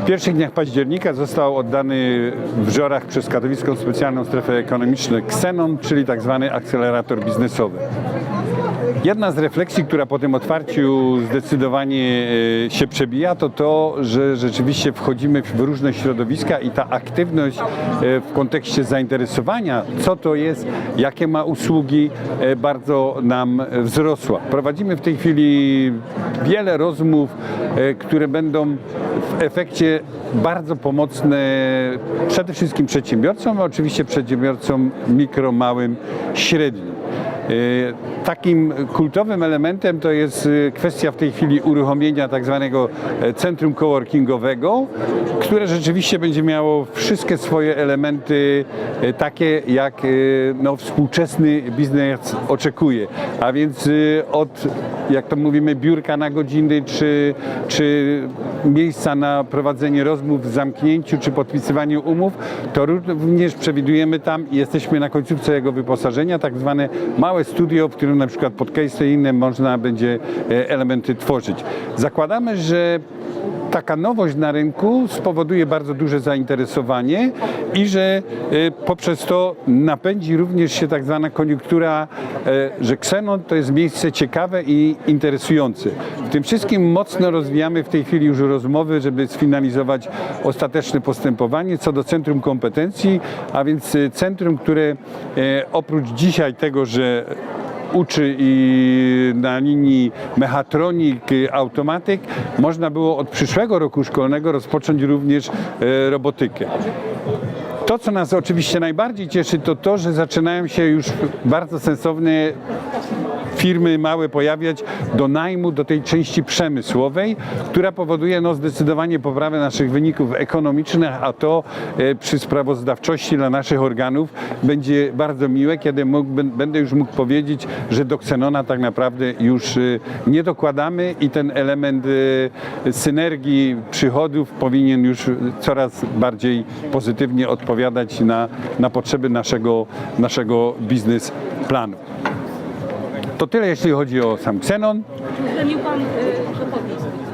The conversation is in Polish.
W pierwszych dniach października został oddany w Żorach przez Katowicką Specjalną Strefę Ekonomiczną Xenon, czyli tak zwany akcelerator biznesowy. Jedna z refleksji, która po tym otwarciu zdecydowanie e, się przebija, to to, że rzeczywiście wchodzimy w różne środowiska i ta aktywność e, w kontekście zainteresowania, co to jest, jakie ma usługi, e, bardzo nam wzrosła. Prowadzimy w tej chwili wiele rozmów, które będą w efekcie bardzo pomocne przede wszystkim przedsiębiorcom, a oczywiście przedsiębiorcom mikro, małym, średnim. Takim kultowym elementem to jest e, kwestia w tej chwili uruchomienia tak zwanego e, centrum coworkingowego, które rzeczywiście będzie miało wszystkie swoje elementy e, takie, jak e, no, współczesny biznes oczekuje. A więc e, od, jak to mówimy, biurka na godziny, czy, czy miejsca na prowadzenie rozmów w zamknięciu, czy podpisywanie umów, to również przewidujemy tam i jesteśmy na końcówce jego wyposażenia, tak zwane małe studio, w którym na przykład podcasty i inne można będzie e, elementy tworzyć. Zakładamy, że taka nowość na rynku spowoduje bardzo duże zainteresowanie i że e, poprzez to napędzi również się tak zwana koniunktura, e, że Xenon to jest miejsce ciekawe i interesujące. W tym wszystkim mocno rozwijamy w tej chwili już rozmowy, żeby sfinalizować ostateczne postępowanie co do centrum kompetencji, a więc e, centrum, które oprócz dzisiaj tego, że uczy i na linii mechatronik, y, automatyk, można było od przyszłego roku szkolnego rozpocząć również e, robotykę. To, co nas oczywiście najbardziej cieszy, to to, że zaczynają się już bardzo sensowne firmy małe pojawiać do najmu, do tej części przemysłowej, która powoduje no, zdecydowanie poprawę naszych wyników ekonomicznych, a to e, przy sprawozdawczości dla naszych organów będzie bardzo miłe, kiedy mógł, bę- będę już mógł powiedzieć, że do Xenona tak naprawdę już e, nie dokładamy i ten element e, synergii przychodów powinien już coraz bardziej pozytywnie odpowiadać na, na potrzeby naszego, naszego biznes planu. To tyle, jeśli chodzi o sam Xenon. Pan y.